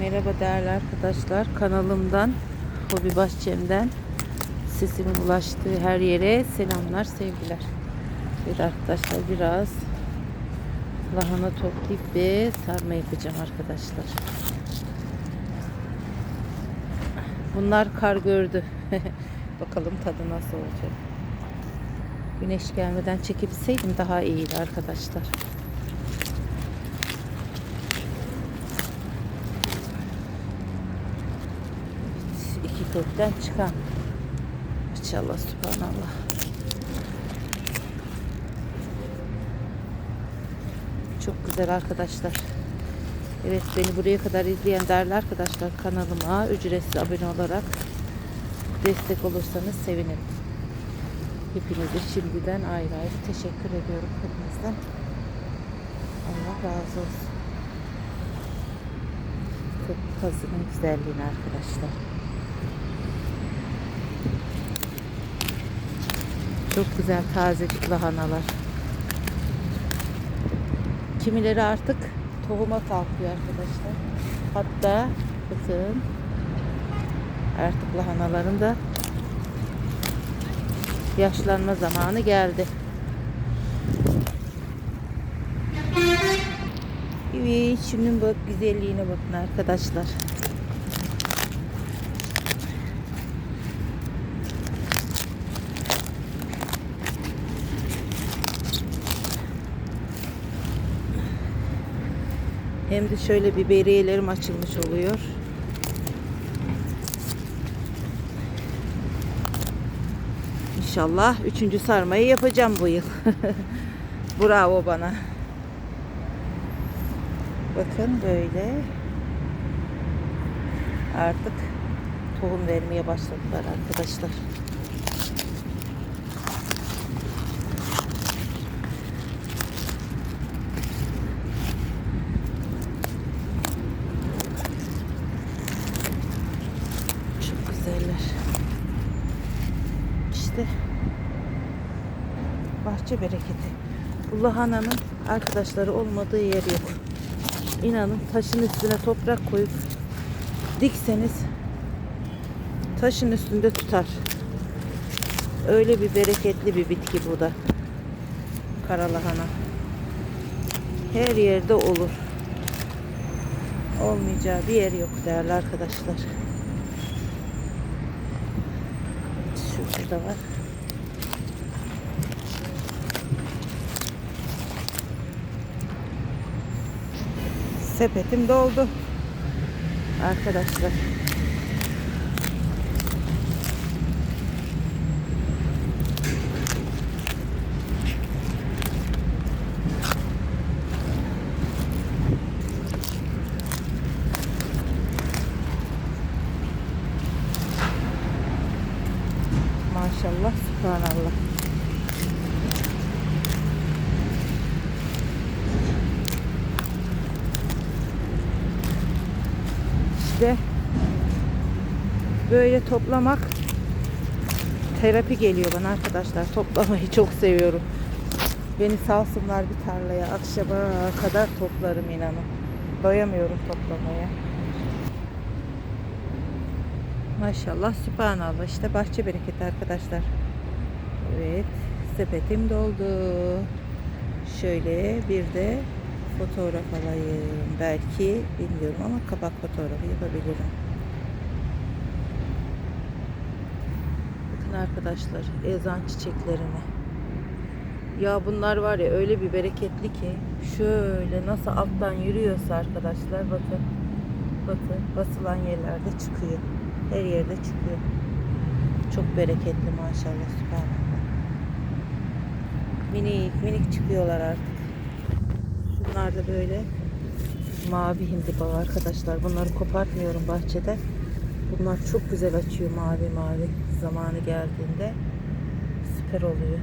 Merhaba değerli arkadaşlar. Kanalımdan, Hobi Bahçem'den sesimin ulaştığı her yere selamlar, sevgiler. Bir arkadaşlar biraz lahana toplayıp ve sarma yapacağım arkadaşlar. Bunlar kar gördü. Bakalım tadı nasıl olacak. Güneş gelmeden çekebilseydim daha iyiydi arkadaşlar. İki kökten çıkan. Maşallah subhanallah. Çok güzel arkadaşlar. Evet beni buraya kadar izleyen değerli arkadaşlar kanalıma ücretsiz abone olarak destek olursanız sevinirim. Hepinize şimdiden ayrı ayrı teşekkür ediyorum hepinizden. Allah razı olsun. Kazının güzelliğini arkadaşlar. Çok güzel tazecik lahanalar. Kimileri artık tohuma kalkıyor arkadaşlar. Hatta bakın artık lahanaların da yaşlanma zamanı geldi. Evet, şunun bak güzelliğine bakın arkadaşlar. Hem de şöyle biberiyelerim açılmış oluyor. İnşallah üçüncü sarmayı yapacağım bu yıl. Bravo bana. Bakın böyle. Artık tohum vermeye başladılar arkadaşlar. Güzeller. İşte bahçe bereketi. Bu lahananın arkadaşları olmadığı yer yok. İnanın taşın üstüne toprak koyup dikseniz taşın üstünde tutar. Öyle bir bereketli bir bitki bu da. Kara lahana. Her yerde olur. Olmayacağı bir yer yok değerli arkadaşlar. Şurada da var. Sepetim doldu. Arkadaşlar. Maşallah, subhanallah. İşte böyle toplamak terapi geliyor bana arkadaşlar. Toplamayı çok seviyorum. Beni salsınlar bir tarlaya. Akşama kadar toplarım inanın. Doyamıyorum toplamaya. Maşallah subhanallah işte bahçe bereketi arkadaşlar. Evet sepetim doldu. Şöyle bir de fotoğraf alayım. Belki bilmiyorum ama kapak fotoğrafı yapabilirim. Bakın arkadaşlar ezan çiçeklerine. Ya bunlar var ya öyle bir bereketli ki şöyle nasıl alttan yürüyorsa arkadaşlar bakın bakın basılan yerlerde çıkıyor. Her yerde çıkıyor. Çok bereketli maşallah subhanallah. Minik minik çıkıyorlar artık. Şunlar da böyle mavi hindiba arkadaşlar. Bunları kopartmıyorum bahçede. Bunlar çok güzel açıyor mavi mavi zamanı geldiğinde. Süper oluyor.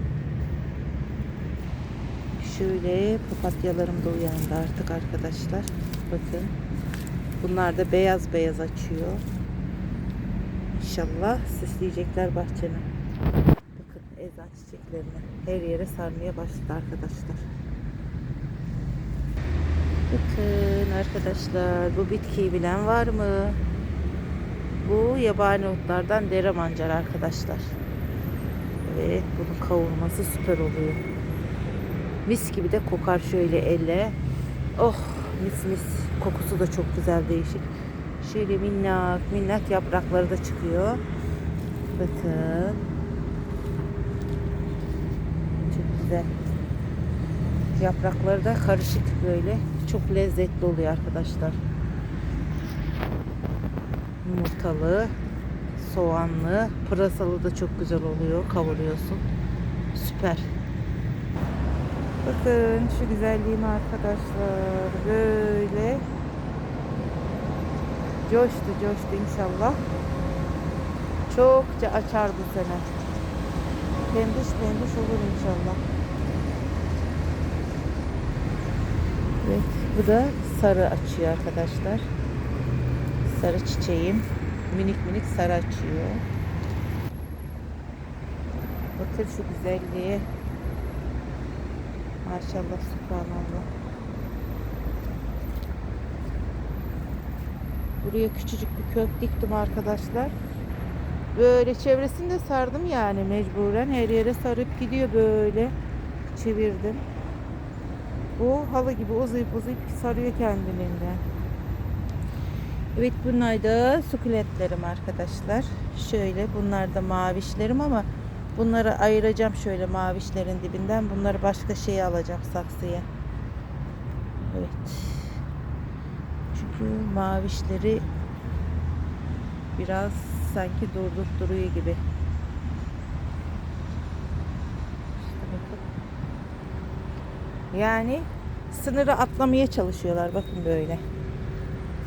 Şöyle papatyalarım da uyandı artık arkadaşlar. Bakın. Bunlar da beyaz beyaz açıyor. İnşallah süsleyecekler bahçemi. Bakın ezan çiçeklerini her yere sarmaya başladı arkadaşlar. Bakın arkadaşlar bu bitkiyi bilen var mı? Bu yabani otlardan dere mancar arkadaşlar. Evet bunun kavurması süper oluyor. Mis gibi de kokar şöyle elle. Oh mis mis. Kokusu da çok güzel değişik. Şöyle minnak minnak yaprakları da çıkıyor. Bakın. Çok güzel. Yaprakları da karışık böyle. Çok lezzetli oluyor arkadaşlar. Yumurtalı, soğanlı, pırasalı da çok güzel oluyor. Kavuruyorsun. Süper. Bakın şu güzelliğime arkadaşlar. Böyle coştu coştu inşallah. Çokça açar bu sene. Pembiş pembiş olur inşallah. Evet, bu da sarı açıyor arkadaşlar. Sarı çiçeğim. Minik minik sarı açıyor. Bakın şu güzelliğe. Maşallah subhanallah. Buraya küçücük bir kök diktim arkadaşlar. Böyle çevresini de sardım yani mecburen. Her yere sarıp gidiyor böyle. Çevirdim. Bu halı gibi uzayıp uzayıp sarıyor kendiliğinden. Evet bunlar da sukulentlerim arkadaşlar. Şöyle bunlar da mavişlerim ama bunları ayıracağım şöyle mavişlerin dibinden. Bunları başka şeye alacağım saksıya. Evet. Çünkü mavişleri biraz sanki durdurup duruyor gibi. Yani sınırı atlamaya çalışıyorlar. Bakın böyle.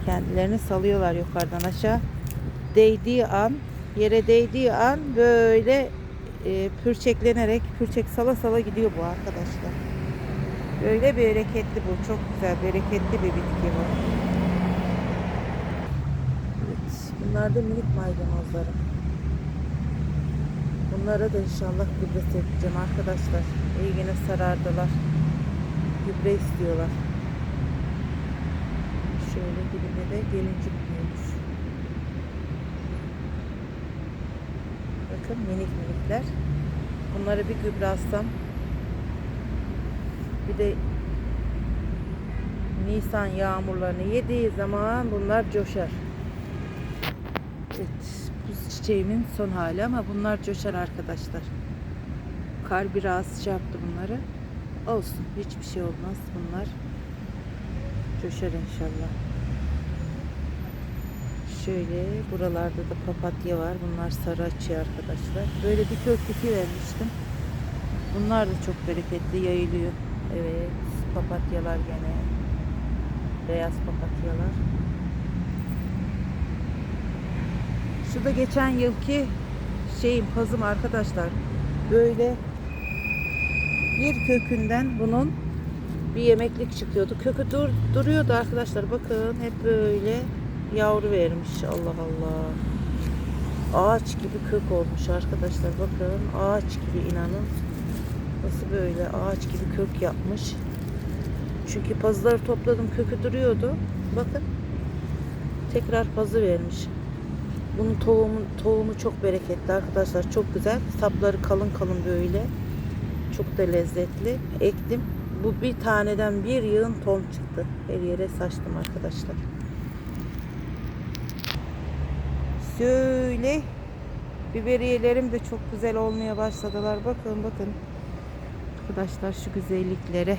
Kendilerini salıyorlar yukarıdan aşağı. Değdiği an, yere değdiği an böyle e, pürçeklenerek, pürçek sala sala gidiyor bu arkadaşlar. Böyle bereketli bu. Çok güzel, bereketli bir bitki bu. Evet, bunlar da minik maydanozlarım. Bunlara da inşallah gübre serpeceğim arkadaşlar. İyi yine sarardılar. Gübre istiyorlar. Şöyle dibinde de gelincik büyümüş. Bakın minik minikler. Bunları bir gübre atsam bir de Nisan yağmurlarını yediği zaman bunlar coşar. Evet, bu çiçeğimin son hali ama bunlar coşar arkadaşlar. Kar biraz şey yaptı bunları. Olsun, hiçbir şey olmaz bunlar. Coşar inşallah. Şöyle buralarda da papatya var. Bunlar sarı açıyor arkadaşlar. Böyle bir kök diki vermiştim. Bunlar da çok bereketli yayılıyor. Evet, papatyalar gene. Beyaz papatyalar. Şu da geçen yılki şeyim pazım arkadaşlar. Böyle bir kökünden bunun bir yemeklik çıkıyordu. Kökü dur, duruyordu arkadaşlar. Bakın hep böyle yavru vermiş. Allah Allah. Ağaç gibi kök olmuş arkadaşlar. Bakın ağaç gibi inanın. Nasıl böyle ağaç gibi kök yapmış. Çünkü pazıları topladım kökü duruyordu. Bakın. Tekrar pazı vermiş. Bunun tohumu, tohumu çok bereketli arkadaşlar. Çok güzel. Sapları kalın kalın böyle. Çok da lezzetli. Ektim. Bu bir taneden bir yığın tom çıktı. Her yere saçtım arkadaşlar. Şöyle biberiyelerim de çok güzel olmaya başladılar. Bakın bakın. Arkadaşlar şu güzelliklere.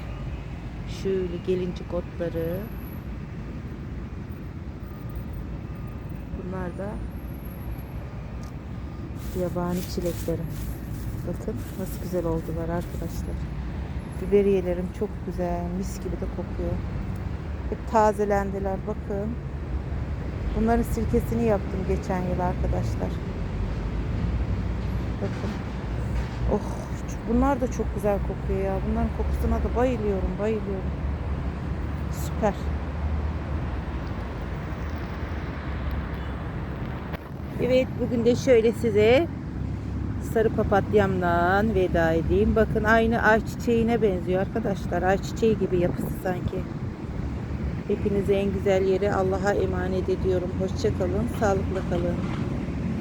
Şöyle gelincik otları. Bunlar da yabani çileklerim. Bakın nasıl güzel oldular arkadaşlar. Biberiyelerim çok güzel. Mis gibi de kokuyor. Hep tazelendiler. Bakın. Bunların sirkesini yaptım geçen yıl arkadaşlar. Bakın. Oh, bunlar da çok güzel kokuyor ya. Bunların kokusuna da bayılıyorum, bayılıyorum. Süper. Evet, bugün de şöyle size sarı papatyamdan veda edeyim. Bakın aynı ayçiçeğine benziyor arkadaşlar. Ayçiçeği gibi yapısı sanki. Hepinizi en güzel yere Allah'a emanet ediyorum. Hoşça kalın, sağlıkla kalın.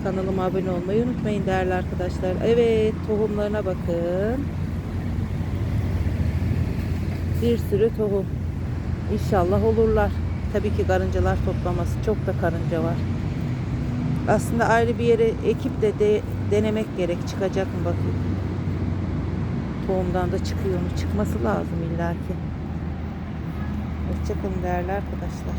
Kanalıma abone olmayı unutmayın değerli arkadaşlar. Evet, tohumlarına bakın. Bir sürü tohum. İnşallah olurlar. Tabii ki karıncalar toplaması. Çok da karınca var. Aslında ayrı bir yere ekip de, de denemek gerek. Çıkacak mı bakayım. Tohumdan da çıkıyor mu? Çıkması lazım illaki. Hoşçakalın değerli arkadaşlar.